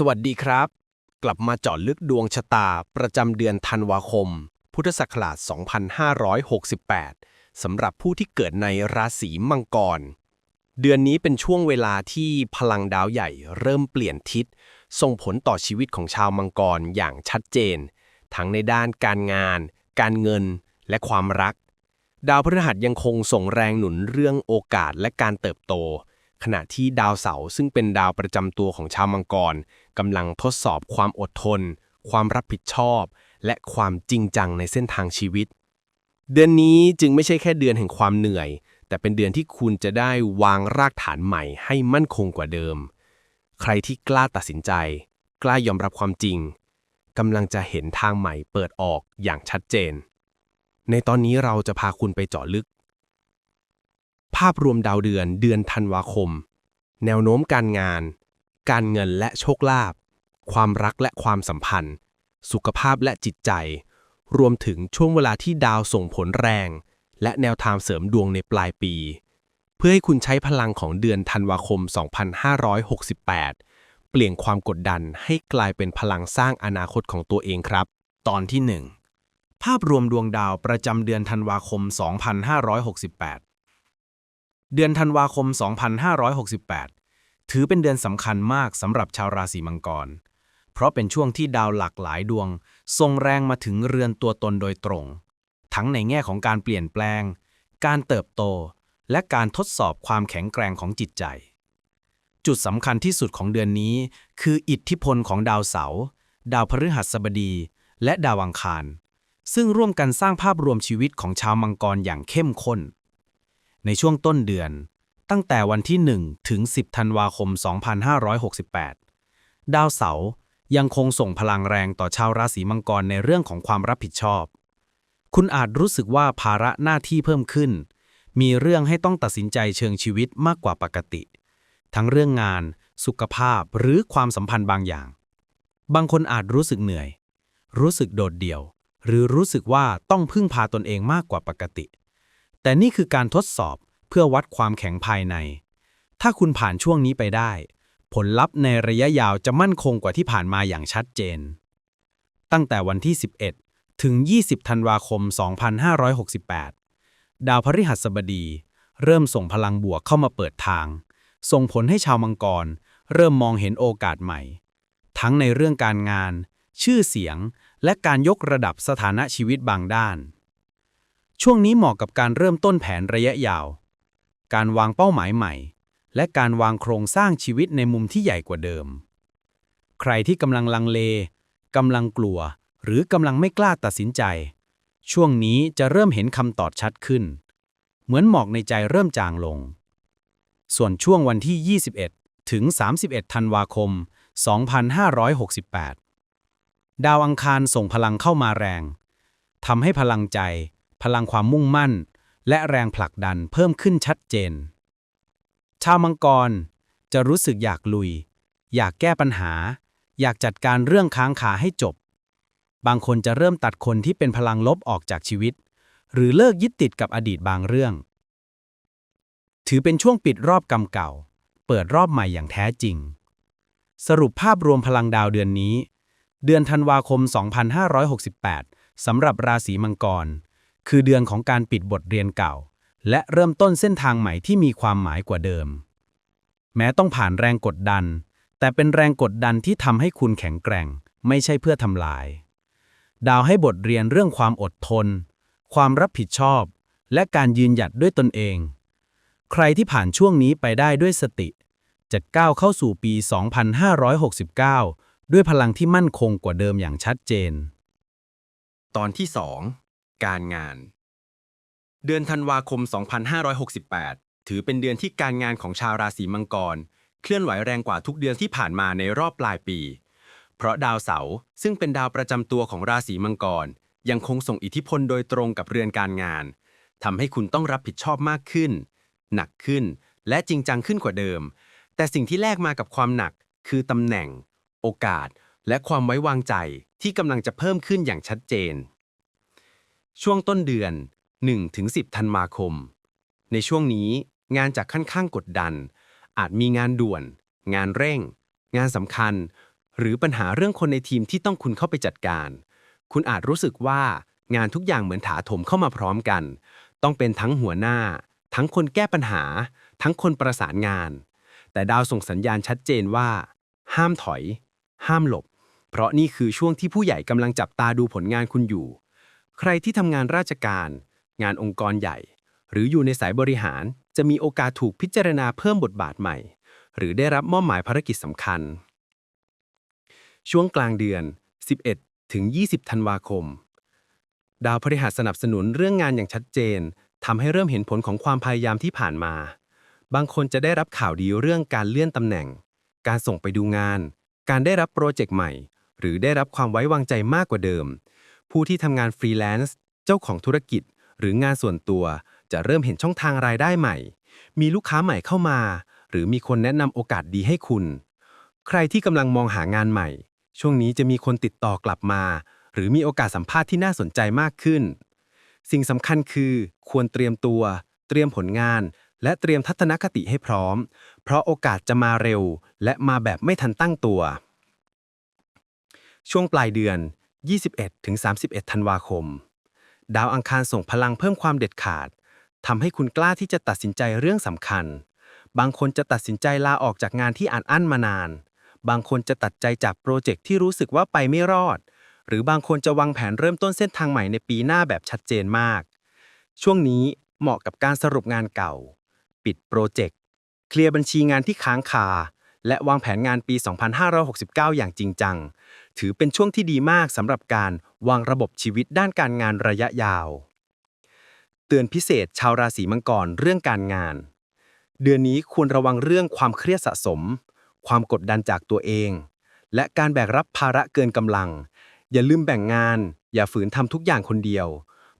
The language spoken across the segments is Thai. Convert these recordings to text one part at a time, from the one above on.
สวัสดีครับ กลับมาเจาะลึกดวงชะตาประจำเดือนธันวาคม พุทธศักราช 2568 สำหรับผู้ที่เกิดในราศีมังกร เดือนนี้เป็นช่วงเวลาที่พลังดาวใหญ่เริ่มเปลี่ยนทิศ ส่งผลต่อชีวิตของชาวมังกรอย่างชัดเจน ทั้งในด้านการงาน การเงิน และความรัก ดาวพฤหัสยังคงส่งแรงหนุนเรื่องโอกาสและการเติบโต ขณะที่ดาวเสาร์ซึ่งเป็นดาวประจำตัวของชาวมังกรกำลังทดสอบความอดทน ความรับผิดชอบ และความจริงจังในเส้นทางชีวิต เดือนนี้จึงไม่ใช่แค่เดือนแห่งความเหนื่อย แต่เป็นเดือนที่คุณจะได้วางรากฐานใหม่ให้มั่นคงกว่าเดิม ใครที่กล้าตัดสินใจ กล้ายอมรับความจริงกำลังจะเห็นทางใหม่เปิดออกอย่างชัดเจน ในตอนนี้เราจะพาคุณไปเจาะลึก ภาพรวมดาวเดือนเดือนธันวาคม แนวโน้มการงาน การเงินและโชคลาภ ความรักและความสัมพันธ์ สุขภาพและจิตใจ รวมถึงช่วงเวลาที่ดาวส่งผลแรง และแนวทางเสริมดวงในปลายปี เพื่อให้คุณใช้พลังของเดือนธันวาคม 2568 เปลี่ยนความกดดันให้กลายเป็นพลังสร้างอนาคตของตัวเองครับ ตอนที่ 1 ภาพรวมดวงดาวประจำเดือนธันวาคม 2568 เดือนธันวาคม 2568 ถือเป็นเดือนสำคัญมากสำหรับชาวราศีมังกร เพราะเป็นช่วงที่ดาวหลากหลายดวงส่งแรงมาถึงเรือนตัวตนโดยตรง ทั้งในแง่ของการเปลี่ยนแปลง การเติบโต และการทดสอบความแข็งแกร่งของจิตใจ จุดสำคัญที่สุดของเดือนนี้ คืออิทธิพลของดาวเสาร์ดาวพฤหัสบดี และดาวอังคาร ซึ่งร่วมกันสร้างภาพรวมชีวิตของชาวมังกรอย่างเข้มข้น ในช่วงต้นเดือน ตั้งแต่วันที่ 1 ถึง 10 ธันวาคม 2568 ดาวเสาร์ยังคงส่งพลังแรงต่อชาวราศีมังกรในเรื่องของความรับผิดชอบ คุณอาจรู้สึกว่าภาระหน้าที่เพิ่มขึ้น มีเรื่องให้ต้องตัดสินใจเชิงชีวิตมากกว่าปกติ ทั้งเรื่องงาน สุขภาพหรือความสัมพันธ์บางอย่าง บางคนอาจรู้สึกเหนื่อย รู้สึกโดดเดี่ยว หรือรู้สึกว่าต้องพึ่งพาตนเองมากกว่าปกติ แต่นี่คือการทดสอบ เพื่อวัดความแข็งภายใน ถ้าคุณผ่านช่วงนี้ไปได้ ผลลัพธ์ในระยะยาวจะมั่นคงกว่าที่ผ่านมาอย่างชัดเจน ตั้งแต่วันที่ 11 ถึง 20 ธันวาคม 2568 ดาวพฤหัสบดี เริ่มส่งพลังบวกเข้ามาเปิดทาง ส่งผลให้ชาวมังกร เริ่มมองเห็นโอกาสใหม่ ทั้งในเรื่องการงาน ชื่อเสียง และการยกระดับสถานะชีวิตบางด้าน ช่วงนี้เหมาะกับการเริ่มต้นแผนระยะยาว การวางเป้าหมายใหม่ และการวางโครงสร้างชีวิตในมุมที่ใหญ่กว่าเดิม ใครที่กำลังลังเลกำลังกลัว หรือกำลังไม่กล้าตัดสินใจ ช่วงนี้จะเริ่มเห็นคำตอบชัดขึ้น เหมือนหมอกในใจเริ่มจางลง ส่วนช่วงวันที่ 21 ถึง 31 ธันวาคม 2568 ดาวอังคารส่งพลังเข้ามาแรงทำให้พลังใจ พลังความมุ่งมั่น และแรงผลักดันเพิ่มขึ้นชัดเจน ชาวมังกรจะรู้สึกอยากลุย อยากแก้ปัญหา อยากจัดการเรื่องค้างคาให้จบ บางคนจะเริ่มตัดคนที่เป็นพลังลบออกจากชีวิต หรือเลิกยึดติดกับอดีตบางเรื่อง ถือเป็นช่วงปิดรอบกรรมเก่า เปิดรอบใหม่อย่างแท้จริง สรุปภาพรวมพลังดาวเดือนนี้ เดือนธันวาคม 2568สำหรับราศีมังกร คือเดือนของการปิดบทเรียนเก่า และเริ่มต้นเส้นทางใหม่ที่มีความหมายกว่าเดิม แม้ต้องผ่านแรงกดดัน แต่เป็นแรงกดดันที่ทำให้คุณแข็งแกร่ง ไม่ใช่เพื่อทำลาย ดาวให้บทเรียนเรื่องความอดทน ความรับผิดชอบ และการยืนหยัดด้วยตนเอง ใครที่ผ่านช่วงนี้ไปได้ด้วยสติ จะก้าวเข้าสู่ปี 2569 ด้วยพลังที่มั่นคงกว่าเดิมอย่างชัดเจน ตอนที่ 2 การงาน เดือนธันวาคม 2568 ถือเป็นเดือนที่การงานของชาวราศีมังกร เคลื่อนไหวแรงกว่าทุกเดือนที่ผ่านมาในรอบปลายปี เพราะดาวเสาร์ซึ่งเป็นดาวประจำตัวของราศีมังกร ยังคงส่งอิทธิพลโดยตรงกับเรือนการงานทำให้คุณต้องรับผิดชอบมากขึ้น หนักขึ้น และจริงจังขึ้นกว่าเดิม แต่สิ่งที่แลกมากับความหนัก คือตำแหน่ง โอกาส และความไว้วางใจที่กำลังจะเพิ่มขึ้นอย่างชัดเจน ช่วงต้นเดือน 1-10 ธันวาคม ในช่วงนี้งานจากค่อนข้างกดดัน อาจมีงานด่วน งานเร่ง งานสำคัญ หรือปัญหาเรื่องคนในทีมที่ต้องคุณเข้าไปจัดการ คุณอาจรู้สึกว่างานทุกอย่างเหมือนถาโถมเข้ามาพร้อมกัน ต้องเป็นทั้งหัวหน้า ทั้งคนแก้ปัญหา ทั้งคนประสานงาน แต่ดาวส่งสัญญาณชัดเจนว่า ห้ามถอย ห้ามหลบ เพราะนี่คือช่วงที่ผู้ใหญ่กำลังจับตาดูผลงานคุณอยู่ ใครที่ทำงานราชการ งานองค์กรใหญ่ หรืออยู่ในสายบริหารจะมีโอกาสถูกพิจารณาเพิ่มบทบาทใหม่ หรือได้รับมอบหมายภารกิจสำคัญ ช่วงกลางเดือน 11 ถึง 20 ธันวาคม ดาวพฤหัสสนับสนุนเรื่องงานอย่างชัดเจนทำให้เริ่มเห็นผลของความพยายามที่ผ่านมา บางคนจะได้รับข่าวดีเรื่องการเลื่อนตำแหน่ง การส่งไปดูงาน การได้รับโปรเจกต์ใหม่ หรือได้รับความไว้วางใจมากกว่าเดิม ผู้ที่ทำงานฟรีแลนซ์เจ้าของธุรกิจ หรืองานส่วนตัว จะเริ่มเห็นช่องทางรายได้ใหม่ มีลูกค้าใหม่เข้ามา หรือมีคนแนะนำโอกาสดีให้คุณ ใครที่กำลังมองหางานใหม่ ช่วงนี้จะมีคนติดต่อกลับมา หรือมีโอกาสสัมภาษณ์ที่น่าสนใจมากขึ้น สิ่งสำคัญคือ ควรเตรียมตัว เตรียมผลงาน และเตรียมทัศนคติให้พร้อม เพราะโอกาสจะมาเร็ว และมาแบบไม่ทันตั้งตัว ช่วงปลายเดือน 21-31 ธันวาคม ดาวอังคารส่งพลังเพิ่มความเด็ดขาดทำให้คุณกล้าที่จะตัดสินใจเรื่องสำคัญ บางคนจะตัดสินใจลาออกจากงานที่อัดอั้นมานาน บางคนจะตัดใจจากโปรเจกต์ที่รู้สึกว่าไปไม่รอด หรือบางคนจะวางแผนเริ่มต้นเส้นทางใหม่ในปีหน้าแบบชัดเจนมาก ช่วงนี้เหมาะกับการสรุปงานเก่า ปิดโปรเจกต์ เคลียร์บัญชีงานที่ค้างคา และวางแผนงานปี 2569 อย่างจริงจัง ถือเป็นช่วงที่ดีมากสำหรับการวางระบบชีวิตด้านการงานระยะยาว เตือนพิเศษชาวราศีมังกรเรื่องการงาน เดือนนี้ควรระวังเรื่องความเครียดสะสม ความกดดันจากตัวเอง และการแบกรับภาระเกินกำลัง อย่าลืมแบ่งงาน อย่าฝืนทำทุกอย่างคนเดียว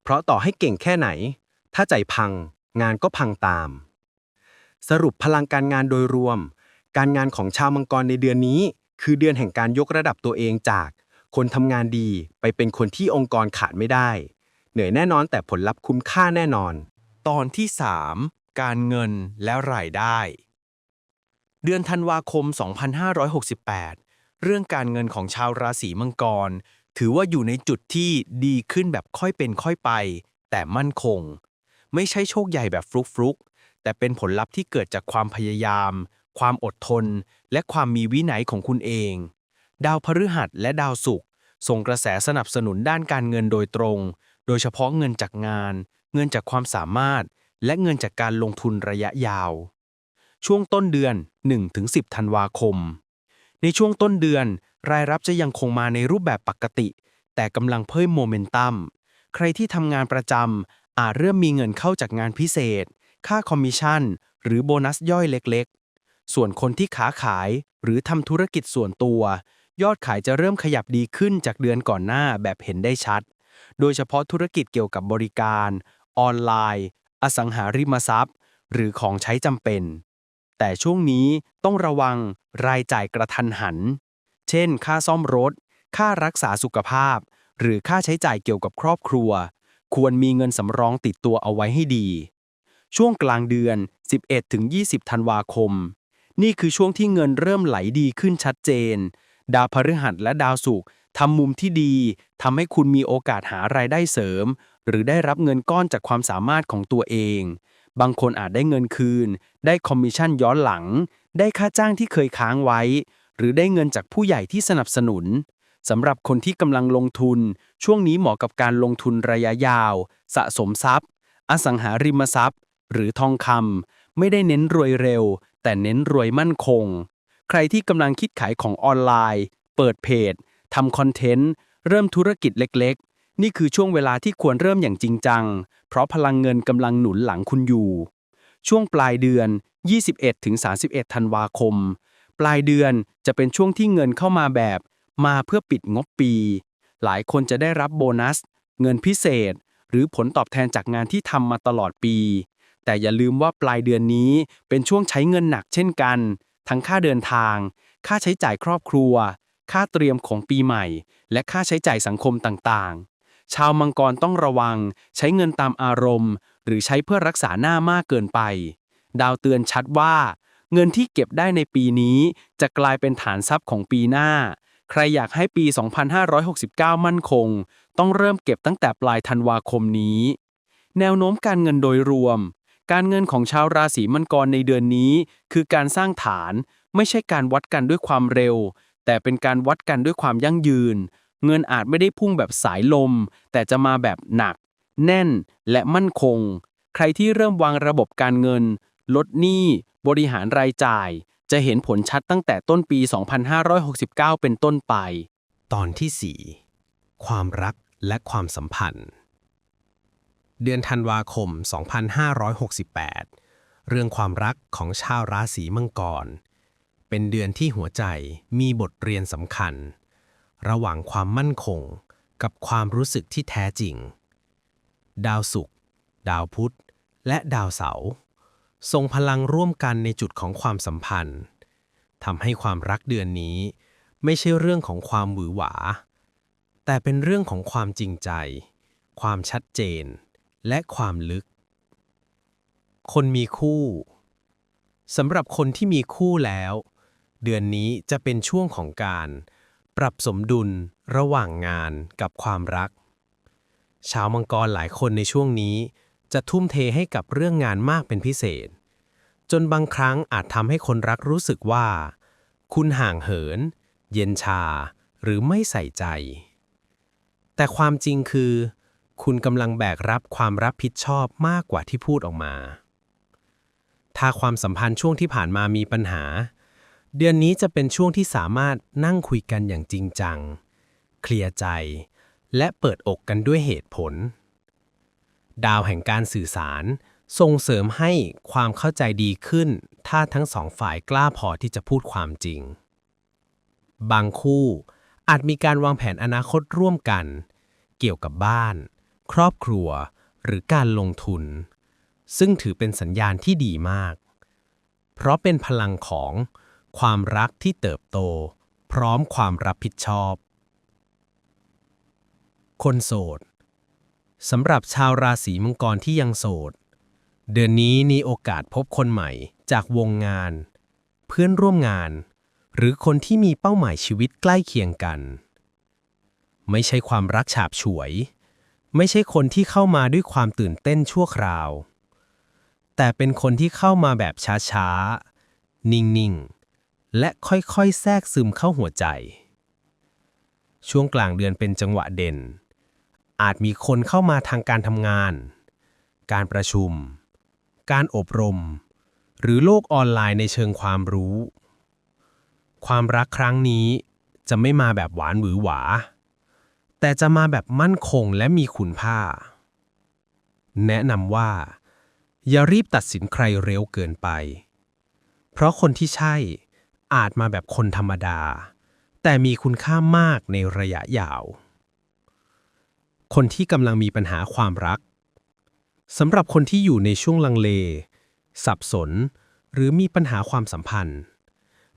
เพราะต่อให้เก่งแค่ไหน ถ้าใจพัง งานก็พังตาม สรุปพลังการงานโดยรวม การงานของชาวมังกรในเดือนนี้ คือเดือนแห่งการยกระดับตัวเองจาก คนทำงานดีไปเป็นคนที่องค์กรขาดไม่ได้ เหนื่อยแน่นอนแต่ผลลัพธ์คุ้มค่าแน่นอน ตอนที่ 3 การเงินและรายได้ เดือนธันวาคม 2568 เรื่องการเงินของชาวราศีมังกร ถือว่าอยู่ในจุดที่ดีขึ้นแบบค่อยเป็นค่อยไป แต่มั่นคง ไม่ใช่โชคใหญ่แบบฟลุกฟลุกๆแต่เป็นผลลัพธ์ที่เกิดจากความพยายาม ความอดทน และความมีวินัยของคุณเอง ดาวพฤหัสและดาวศุกร์ส่งกระแสสนับสนุนด้านการเงินโดยตรง โดยเฉพาะเงินจากงาน เงินจากความสามารถ และเงินจากการลงทุนระยะยาว ช่วงต้นเดือน 1-10 ธันวาคม ในช่วงต้นเดือน รายรับจะยังคงมาในรูปแบบปกติ แต่กำลังเพิ่มโมเมนตัม ใครที่ทำงานประจำอาจเริ่มมีเงินเข้าจากงานพิเศษ ค่าคอมมิชชั่น หรือโบนัสย่อยเล็ก ส่วนคนที่ขาขายหรือทำธุรกิจส่วนตัว ยอดขายจะเริ่มขยับดีขึ้นจากเดือนก่อนหน้าแบบเห็นได้ชัด โดยเฉพาะธุรกิจเกี่ยวกับบริการ ออนไลน์ อสังหาริมทรัพย์ หรือของใช้จำเป็น แต่ช่วงนี้ต้องระวังรายจ่ายกระทันหัน เช่น ค่าซ่อมรถ ค่ารักษาสุขภาพ หรือค่าใช้จ่ายเกี่ยวกับครอบครัว ควรมีเงินสำรองติดตัวเอาไว้ให้ดี ช่วงกลางเดือน 11-20 ธันวาคม นี่คือช่วงที่เงินเริ่มไหลดีขึ้นชัดเจน ดาวพฤหัสและดาวศุกร์ทำมุมที่ดีทำให้คุณมีโอกาสหารายได้เสริม หรือได้รับเงินก้อนจากความสามารถของตัวเอง บางคนอาจได้เงินคืน ได้คอมมิชชั่นย้อนหลัง ได้ค่าจ้างที่เคยค้างไว้ หรือได้เงินจากผู้ใหญ่ที่สนับสนุนสำหรับคนที่กำลังลงทุน ช่วงนี้เหมาะกับการลงทุนระยะยาว สะสมทรัพย์ อสังหาริมทรัพย์ หรือทองคำ ไม่ได้เน้นรวยเร็ว แต่เน้นรวยมั่นคง ใครที่กำลังคิดขายของออนไลน์ เปิดเพจทำคอนเทนต์ เริ่มธุรกิจเล็กๆ นี่คือช่วงเวลาที่ควรเริ่มอย่างจริงจัง เพราะพลังเงินกำลังหนุนหลังคุณอยู่ ช่วงปลายเดือน 21-31 ธันวาคม ปลายเดือนจะเป็นช่วงที่เงินเข้ามาแบบ มาเพื่อปิดงบปี หลายคนจะได้รับโบนัส เงินพิเศษ หรือผลตอบแทนจากงานที่ทำมาตลอดปี แต่อย่าลืมว่าปลายเดือนนี้เป็นช่วงใช้เงินหนักเช่นกัน ทั้งค่าเดินทาง ค่าใช้จ่ายครอบครัว ค่าเตรียมของปีใหม่ และค่าใช้จ่ายสังคมต่างๆ ชาวมังกรต้องระวัง ใช้เงินตามอารมณ์ หรือใช้เพื่อรักษาหน้ามากเกินไป ดาวเตือนชัดว่า เงินที่เก็บได้ในปีนี้ จะกลายเป็นฐานทรัพย์ของปีหน้า ใครอยากให้ปี 2569 มั่นคง ต้องเริ่มเก็บตั้งแต่ปลายธันวาคมนี้ แนวโน้มการเงินโดยรวม การเงินของชาวราศีมังกรในเดือนนี้ คือการสร้างฐาน ไม่ใช่การวัดกันด้วยความเร็ว แต่เป็นการวัดกันด้วยความยั่งยืน เงินอาจไม่ได้พุ่งแบบสายลม แต่จะมาแบบหนัก แน่นและมั่นคง ใครที่เริ่มวางระบบการเงิน ลดหนี้ บริหารรายจ่าย จะเห็นผลชัดตั้งแต่ต้นปี 2569 เป็นต้นไป ตอนที่ 4 ความรักและความสัมพันธ์ เดือนธันวาคม 2568 เรื่องความรักของชาวราศีมังกร เป็นเดือนที่หัวใจมีบทเรียนสำคัญ ระหว่างความมั่นคงกับความรู้สึกที่แท้จริง ดาวศุกร์ดาวพุธ และดาวเสาร์ทรงพลังร่วมกันในจุดของความสัมพันธ์ทำให้ความรักเดือนนี้ ไม่ใช่เรื่องของความหวือหวา แต่เป็นเรื่องของความจริงใจ ความชัดเจน และความลึก คนมีคู่สำหรับคนที่มีคู่แล้ว เดือนนี้จะเป็นช่วงของการ ปรับสมดุลระหว่างงานกับความรัก ชาวมังกรหลายคนในช่วงนี้ จะทุ่มเทให้กับเรื่องงานมากเป็นพิเศษ จนบางครั้งอาจทำให้คนรักรู้สึกว่า คุณห่างเหิน เย็นชา หรือไม่ใส่ใจ แต่ความจริงคือ คุณกำลังแบกรับความรับผิดชอบมากกว่าที่พูดออกมา ถ้าความสัมพันธ์ช่วงที่ผ่านมามีปัญหา เดือนนี้จะเป็นช่วงที่สามารถนั่งคุยกันอย่างจริงจัง เคลียร์ใจ และเปิดอกกันด้วยเหตุผล ดาวแห่งการสื่อสาร ส่งเสริมให้ความเข้าใจดีขึ้น ถ้าทั้งสองฝ่ายกล้าพอที่จะพูดความจริง บางคู่อาจมีการวางแผนอนาคตร่วมกัน เกี่ยวกับบ้าน ครอบครัว หรือการลงทุน ซึ่งถือเป็นสัญญาณที่ดีมาก เพราะเป็นพลังของความรักที่เติบโต พร้อมความรับผิดชอบ คนโสดสำหรับชาวราศีมังกรที่ยังโสด เดือนนี้มีโอกาสพบคนใหม่จากวงงาน เพื่อนร่วมงาน หรือคนที่มีเป้าหมายชีวิตใกล้เคียงกัน ไม่ใช่ความรักฉาบฉวย ไม่ใช่คนที่เข้ามาด้วยความตื่นเต้นชั่วคราว แต่เป็นคนที่เข้ามาแบบช้าๆ นิ่งๆ และค่อยๆ แทรกซึมเข้าหัวใจ ช่วงกลางเดือนเป็นจังหวะเด่น อาจมีคนเข้ามาทางการทำงาน การประชุม การอบรม หรือโลกออนไลน์ในเชิงความรู้ ความรักครั้งนี้จะไม่มาแบบหวานหวือหวา แต่จะมาแบบมั่นคงและมีคุณค่า แนะนำว่า อย่ารีบตัดสินใครเร็วเกินไป เพราะคนที่ใช่อาจมาแบบคนธรรมดา แต่มีคุณค่ามากในระยะยาว คนที่กำลังมีปัญหาความรักสำหรับคนที่อยู่ในช่วงลังเล สับสน หรือมีปัญหาความสัมพันธ์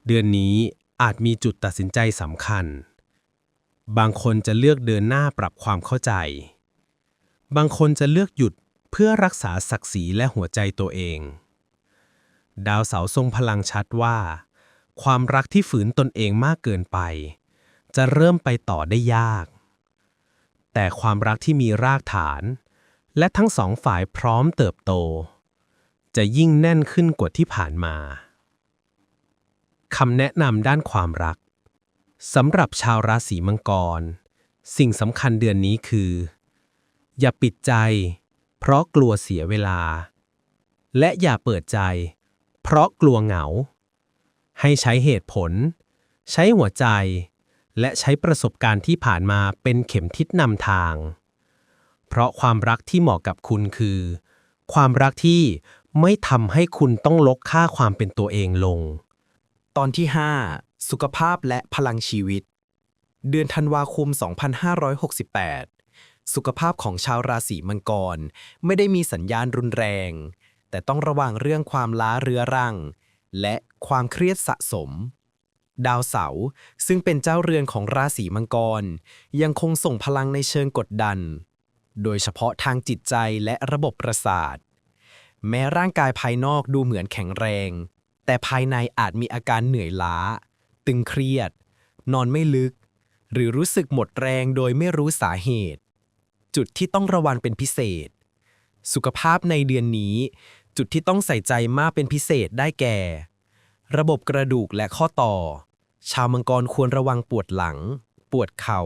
เดือนนี้อาจมีจุดตัดสินใจสำคัญ บางคนจะเลือกเดินหน้าปรับความเข้าใจ บางคนจะเลือกหยุดเพื่อรักษาศักดิ์ศรีและหัวใจตัวเอง ดาวเสาร์ทรงพลังชัดว่า ความรักที่ฝืนตนเองมากเกินไป จะเริ่มไปต่อได้ยาก แต่ความรักที่มีรากฐาน และทั้งสองฝ่ายพร้อมเติบโต จะยิ่งแน่นขึ้นกว่าที่ผ่านมาคำแนะนำด้านความรัก สำหรับชาวราศีมังกร สิ่งสำคัญเดือนนี้คือ อย่าปิดใจ เพราะกลัวเสียเวลา และอย่าเปิดใจ เพราะกลัวเหงา ให้ใช้เหตุผล ใช้หัวใจ และใช้ประสบการณ์ที่ผ่านมาเป็นเข็มทิศนำทาง เพราะความรักที่เหมาะกับคุณคือ ความรักที่ไม่ทำให้คุณต้องลดค่าความเป็นตัวเองลง ตอนที่ 5 สุขภาพและพลังชีวิต เดือนธันวาคม 2568 สุขภาพของชาวราศีมังกร ไม่ได้มีสัญญาณรุนแรง แต่ต้องระวังเรื่องความล้าเรื้อรัง และความเครียดสะสม ดาวเสาร์ซึ่งเป็นเจ้าเรือนของราศีมังกร ยังคงส่งพลังในเชิงกดดัน โดยเฉพาะทางจิตใจและระบบประสาท แม้ร่างกายภายนอกดูเหมือนแข็งแรง แต่ภายในอาจมีอาการเหนื่อยล้า ตึงเครียด นอนไม่ลึก หรือรู้สึกหมดแรงโดยไม่รู้สาเหตุ จุดที่ต้องระวังเป็นพิเศษ สุขภาพในเดือนนี้ จุดที่ต้องใส่ใจมากเป็นพิเศษได้แก่ ระบบกระดูกและข้อต่อ ชาวมังกรควรระวังปวดหลัง ปวดเข่า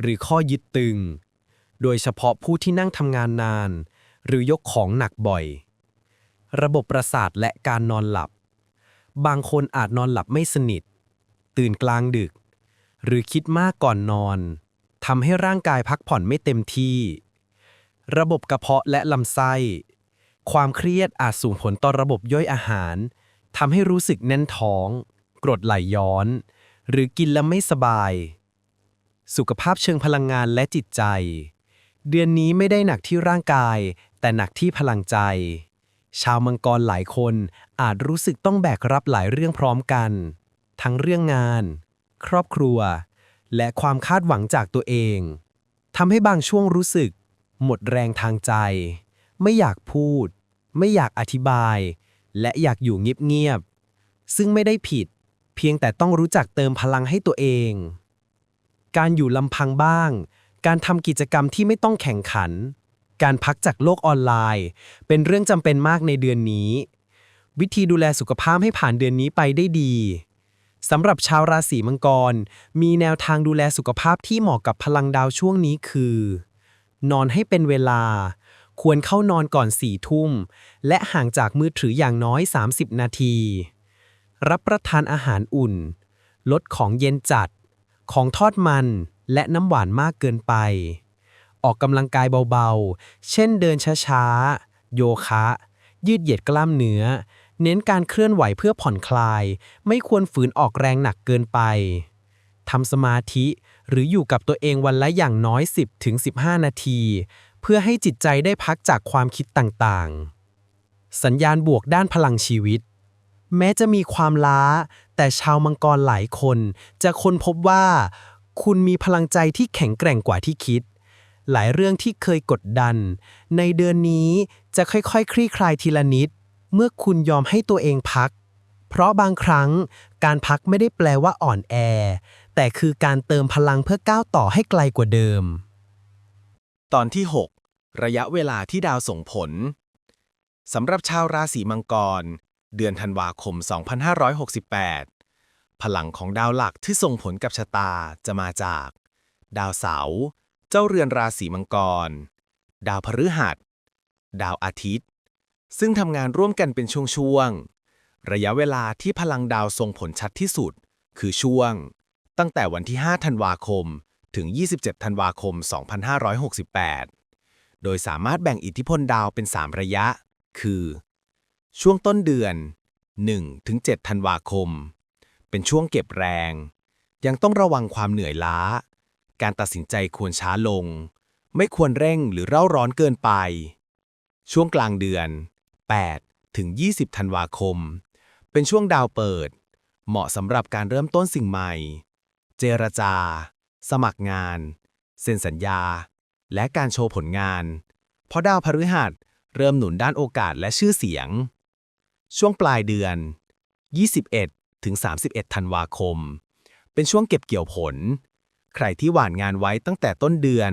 หรือข้อยึดตึง โดยเฉพาะผู้ที่นั่งทำงานนาน หรือยกของหนักบ่อย ระบบประสาทและการนอนหลับบางคนอาจนอนหลับไม่สนิท ตื่นกลางดึก หรือคิดมากก่อนนอนทำให้ร่างกายพักผ่อนไม่เต็มที่ ระบบกระเพาะและลำไส้ ความเครียดอาจส่งผลต่อระบบย่อยอาหารทำให้รู้สึกแน่นท้อง กรดไหลย้อน หรือกินแล้วไม่สบาย สุขภาพเชิงพลังงานและจิตใจ เดือนนี้ไม่ได้หนักที่ร่างกาย แต่หนักที่พลังใจ ชาวมังกรหลายคนอาจรู้สึกต้องแบกรับหลายเรื่องพร้อมกัน ทั้งเรื่องงาน ครอบครัว และความคาดหวังจากตัวเองทำให้บางช่วงรู้สึก หมดแรงทางใจ ไม่อยากพูด ไม่อยากอธิบาย และอยากอยู่เงียบๆซึ่งไม่ได้ผิด เพียงแต่ต้องรู้จักเติมพลังให้ตัวเอง การอยู่ลำพังบ้าง การทำกิจกรรมที่ไม่ต้องแข่งขัน การพักจากโลกออนไลน์ เป็นเรื่องจำเป็นมากในเดือนนี้ วิธีดูแลสุขภาพให้ผ่านเดือนนี้ไปได้ดี สำหรับชาวราศีมังกร มีแนวทางดูแลสุขภาพที่เหมาะกับพลังดาวช่วงนี้คือ นอนให้เป็นเวลา ควรเข้านอนก่อนสี่ทุ่ม และห่างจากมือถืออย่างน้อย 30 นาที รับประทานอาหารอุ่น ลดของเย็นจัด ของทอดมันและน้ำหวานมากเกินไป ออกกำลังกายเบาๆ เช่นเดินช้าๆ โยคะ ยืดเหยียดกล้ามเนื้อ เน้นการเคลื่อนไหวเพื่อผ่อนคลาย ไม่ควรฝืนออกแรงหนักเกินไปทำสมาธิหรืออยู่กับตัวเองวันละอย่างน้อย 10-15 นาที เพื่อให้จิตใจได้พักจากความคิดต่างๆ สัญญาณบวกด้านพลังชีวิต แม้จะมีความล้า แต่ชาวมังกรหลายคน จะค้นพบว่า คุณมีพลังใจที่แข็งแกร่งกว่าที่คิด หลายเรื่องที่เคยกดดัน ในเดือนนี้จะค่อยๆ คลี่คลายทีละนิด เมื่อคุณยอมให้ตัวเองพัก เพราะบางครั้งการพักไม่ได้แปลว่าอ่อนแอ แต่คือการเติมพลังเพื่อก้าวต่อให้ไกลกว่าเดิม ตอนที่ 6 ระยะเวลาที่ดาวส่งผลสำหรับชาวราศีมังกร เดือนธันวาคม 2568 พลังของดาวหลักที่ส่งผลกับชะตาจะมาจาก ดาวเสาร์เจ้าเรือนราศีมังกร ดาวพฤหัส ดาวอาทิตย์ ซึ่งทำงานร่วมกันเป็นช่วงๆ ระยะเวลาที่พลังดาวส่งผลชัดที่สุด คือช่วง ตั้งแต่วันที่ 5 ธันวาคม ถึง 27 ธันวาคม 2568 โดยสามารถแบ่งอิทธิพลดาวเป็น 3 ระยะ คือ ช่วงต้นเดือน1ถึง7ธันวาคม เป็นช่วงเก็บแรง ยังต้องระวังความเหนื่อยล้า การตัดสินใจควรช้าลง ไม่ควรเร่งหรือเร่าร้อนเกินไปช่วงกลางเดือน 8 ถึง 20 ธันวาคม เป็นช่วงดาวเปิด เหมาะสำหรับการเริ่มต้นสิ่งใหม่ เจรจา สมัครงาน เซ็นสัญญา และการโชว์ผลงาน เพราะดาวพฤหัสเริ่มหนุนด้านโอกาสและชื่อเสียง ช่วงปลายเดือน 21 ถึง 31 ธันวาคม เป็นช่วงเก็บเกี่ยวผล ใครที่หว่านงานไว้ตั้งแต่ต้นเดือน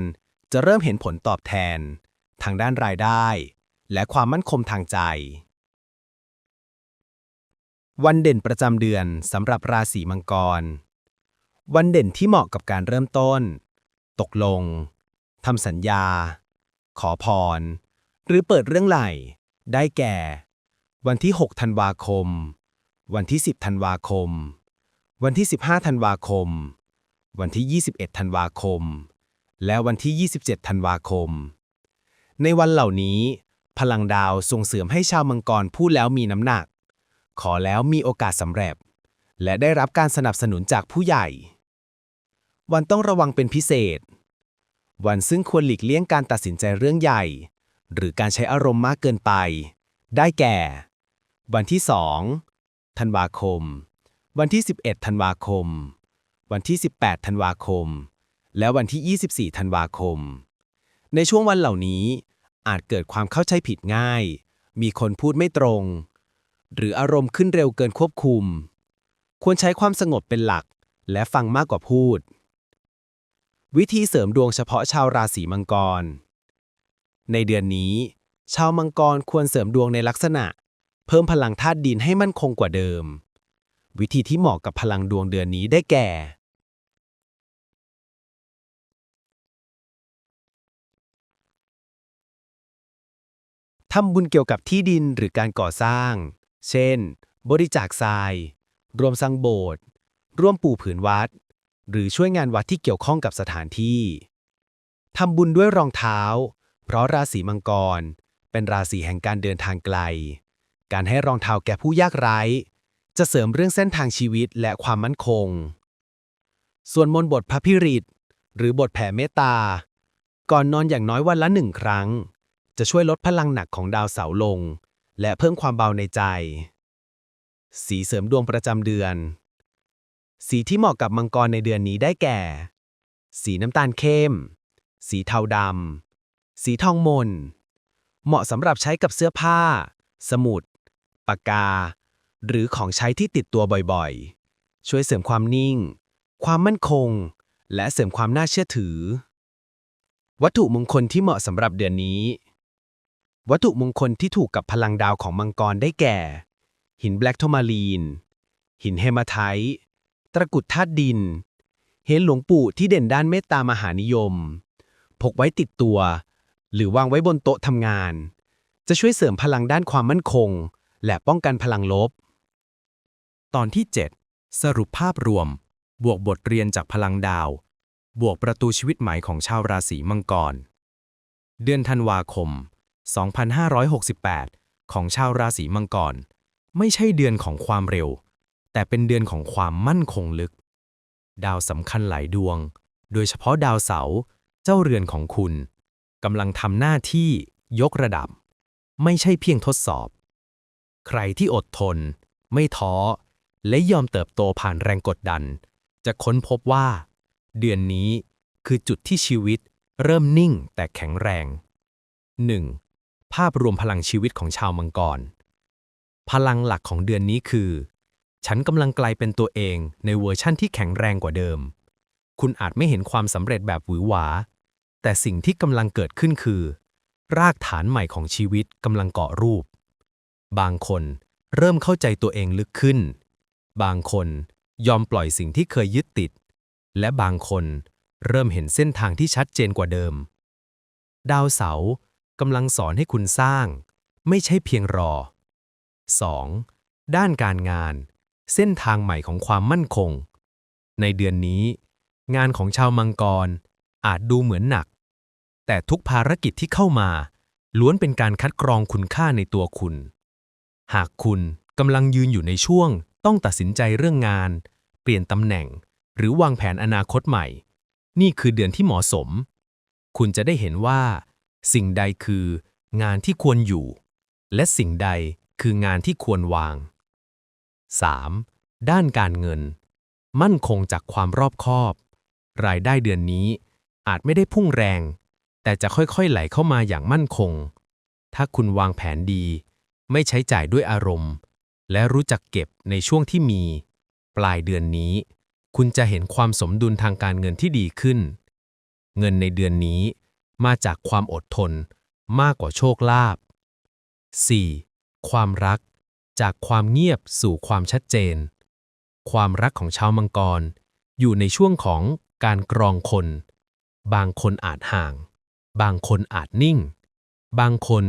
จะเริ่มเห็นผลตอบแทน ทางด้านรายได้ และความมั่นคงทางใจ วันเด่นประจำเดือนสำหรับราศีมังกร วันเด่นที่เหมาะกับการเริ่มต้น ตกลงทำสัญญา ขอพร หรือเปิดเรื่องใหม่ได้แก่ วันที่ 6 ธันวาคม วันที่ 10 ธันวาคม วันที่ 15 ธันวาคม วันที่ 21 ธันวาคม และวันที่ 27 ธันวาคม ในวันเหล่านี้ พลังดาวส่งเสริมให้ชาวมังกรพูดแล้วมีน้ำหนัก ขอแล้วมีโอกาสสำเร็จ และได้รับการสนับสนุนจากผู้ใหญ่ วันต้องระวังเป็นพิเศษ วันซึ่งควรหลีกเลี่ยงการตัดสินใจเรื่องใหญ่ หรือการใช้อารมณ์มากเกินไป ได้แก่ วันที่ 2 ธันวาคม วันที่ 11 ธันวาคม วันที่ 18 ธันวาคม และวันที่ 24 ธันวาคม ในช่วงวันเหล่านี้ อาจเกิดความเข้าใจผิดง่าย มีคนพูดไม่ตรง หรืออารมณ์ขึ้นเร็วเกินควบคุม ควรใช้ความสงบเป็นหลัก และฟังมากกว่าพูด วิธีเสริมดวงเฉพาะชาวราศีมังกร ในเดือนนี้ ชาวมังกรควรเสริมดวงในลักษณะ เพิ่มพลังธาตุดินให้มั่นคงกว่าเดิม วิธีที่เหมาะกับพลังดวงเดือนนี้ได้แก่ ทำบุญเกี่ยวกับที่ดินหรือการก่อสร้าง เช่น บริจาคทราย รวมสร้างโบสถ์ ร่วมปูผืนวัด หรือช่วยงานวัดที่เกี่ยวข้องกับสถานที่ ทำบุญด้วยรองเท้า เพราะราศีมังกร เป็นราศีแห่งการเดินทางไกล การให้รองเท้าแก่ผู้ยากไร้ จะเสริมเรื่องเส้นทางชีวิตและความมั่นคง ส่วนมนบทพระพิริตหรือบทแผ่เมตตา ก่อนนอนอย่างน้อยวันละหนึ่งครั้ง จะช่วยลดพลังหนักของดาวเสาร์ลง และเพิ่มความเบาในใจ สีเสริมดวงประจำเดือน สีที่เหมาะกับมังกรในเดือนนี้ได้แก่ สีน้ำตาลเข้ม สีเทาดำ สีทองมน เหมาะสำหรับใช้กับเสื้อผ้า สมุด ปากกา หรือของใช้ที่ติดตัวบ่อยๆ ช่วยเสริมความนิ่ง ความมั่นคง และเสริมความน่าเชื่อถือ วัตถุมงคลที่เหมาะสำหรับเดือนนี้ วัตถุมงคลที่ถูกกับพลังดาวของมังกรได้แก่ หินแบล็กโทมาลีน หินเฮมาไทต์ตะกุดธาตุดิน เห็นหลวงปู่ที่เด่นด้านเมตตามหานิยม พกไว้ติดตัว หรือวางไว้บนโต๊ะทำงาน จะช่วยเสริมพลังด้านความมั่นคง และป้องกันพลังลบ ตอนที่ 7 สรุปภาพรวม บวกบทเรียนจากพลังดาว บวกประตูชีวิตใหม่ของชาวราศีมังกร เดือนธันวาคม 2568 ของชาวราศีมังกร ไม่ใช่เดือนของความเร็ว แต่เป็นเดือนของความมั่นคงลึก ดาวสำคัญหลายดวง โดยเฉพาะดาวเสาร์เจ้าเรือนของคุณกำลังทำหน้าที่ยกระดับ ไม่ใช่เพียงทดสอบ ใครที่อดทน ไม่ท้อ และยอมเติบโตผ่านแรงกดดัน จะค้นพบว่า เดือนนี้คือจุดที่ชีวิตเริ่มนิ่งแต่แข็งแรง 1. ภาพรวมพลังชีวิตของชาวมังกร พลังหลักของเดือนนี้คือ ฉันกำลังกลายเป็นตัวเองในเวอร์ชั่นที่แข็งแรงกว่าเดิม คุณอาจไม่เห็นความสำเร็จแบบหวือหวา แต่สิ่งที่กำลังเกิดขึ้นคือ รากฐานใหม่ของชีวิตกำลังเกาะรูป บางคนเริ่มเข้าใจตัวเองลึกขึ้น บางคนยอมปล่อยสิ่งที่เคยยึดติด และบางคนเริ่มเห็นเส้นทางที่ชัดเจนกว่าเดิม ดาวเสาร์ กำลังสอนให้คุณสร้าง ไม่ใช่เพียงรอ 2. ด้านการงาน เส้นทางใหม่ของความมั่นคง ในเดือนนี้ งานของชาวมังกรอาจดูเหมือนหนัก แต่ทุกภารกิจที่เข้ามา ล้วนเป็นการคัดกรองคุณค่าในตัวคุณ หากคุณกำลังยืนอยู่ในช่วง ต้องตัดสินใจเรื่องงาน เปลี่ยนตำแหน่ง หรือวางแผนอนาคตใหม่ นี่คือเดือนที่เหมาะสม คุณจะได้เห็นว่า สิ่งใดคืองานที่ควรอยู่ และสิ่งใดคืองานที่ควรวาง 3. ด้านการเงิน มั่นคงจากความรอบคอบ รายได้เดือนนี้อาจไม่ได้พุ่งแรง แต่จะค่อยๆไหลเข้ามาอย่างมั่นคง ถ้าคุณวางแผนดี ไม่ใช้จ่ายด้วยอารมณ์ และรู้จักเก็บในช่วงที่มี ปลายเดือนนี้ คุณจะเห็นความสมดุลทางการเงินที่ดีขึ้น เงินในเดือนนี้ มาจากความอดทนมากกว่าโชคลาภ 4. ความรัก จากความเงียบสู่ความชัดเจน ความรักของชาวมังกร อยู่ในช่วงของการกรองคน บางคนอาจห่าง บางคนอาจนิ่ง บางคน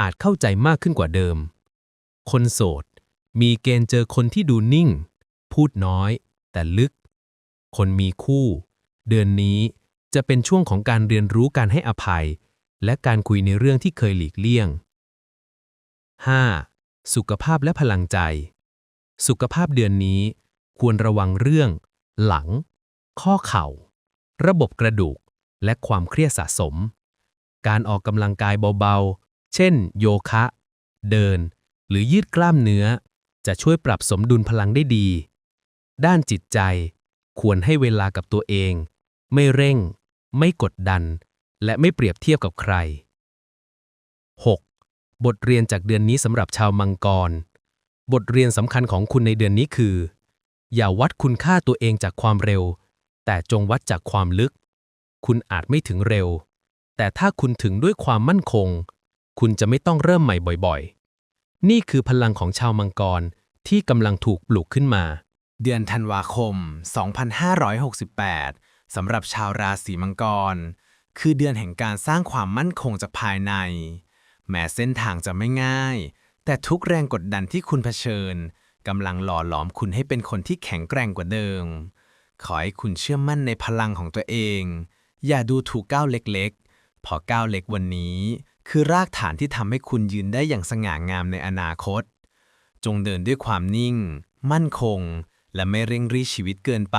อาจเข้าใจมากขึ้นกว่าเดิม คนโสด มีเกณฑ์เจอคนที่ดูนิ่ง พูดน้อย แต่ลึก คนมีคู่ เดือนนี้ จะเป็นช่วงของการเรียนรู้การให้อภัย และการคุยในเรื่องที่เคยหลีกเลี่ยง 5. สุขภาพและพลังใจ สุขภาพเดือนนี้ ควรระวังเรื่อง หลัง ข้อเข่า ระบบกระดูก และความเครียดสะสม การออกกำลังกายเบาๆ เช่น โยคะ เดิน หรือยืดกล้ามเนื้อ จะช่วยปรับสมดุลพลังได้ดี ด้านจิตใจ ควรให้เวลากับตัวเอง ไม่เร่ง ไม่กดดัน และไม่เปรียบเทียบกับใคร 6. บทเรียนจากเดือนนี้สำหรับชาวมังกร บทเรียนสำคัญของคุณในเดือนนี้คือ อย่าวัดคุณค่าตัวเองจากความเร็ว แต่จงวัดจากความลึก คุณอาจไม่ถึงเร็ว แต่ถ้าคุณถึงด้วยความมั่นคง คุณจะไม่ต้องเริ่มใหม่บ่อยๆ นี่คือพลังของชาวมังกรที่กำลังถูกปลุกขึ้นมา เดือนธันวาคม 2568 สำหรับชาวราศีมังกร คือเดือนแห่งการสร้างความมั่นคงจากภายใน แม้เส้นทางจะไม่ง่าย แต่ทุกแรงกดดันที่คุณเผชิญกำลังหล่อหลอมคุณให้เป็นคนที่แข็งแกร่งกว่าเดิม ขอให้คุณเชื่อมั่นในพลังของตัวเอง อย่าดูถูกก้าวเล็กๆเพอก้าวเล็กวันนี้ คือรากฐานที่ทำให้คุณยืนได้อย่างสง่างามในอนาคต จงเดินด้วยความนิ่ง มั่นคง และไม่เร่งรีชีวิตเกินไป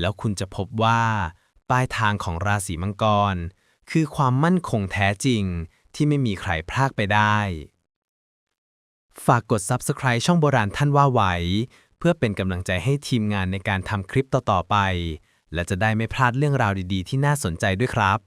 แล้วคุณจะพบว่าปลายทางของราศีมังกร คือความมั่นคงแท้จริงที่ไม่มีใครพรากไปได้ ฝากกด Subscribe ช่องโบราณท่านว่าไหวเพื่อเป็นกำลังใจให้ทีมงานในการทำคลิปต่อ ๆ ไป และจะได้ไม่พลาดเรื่องราวดี ๆ ที่น่าสนใจด้วยครับ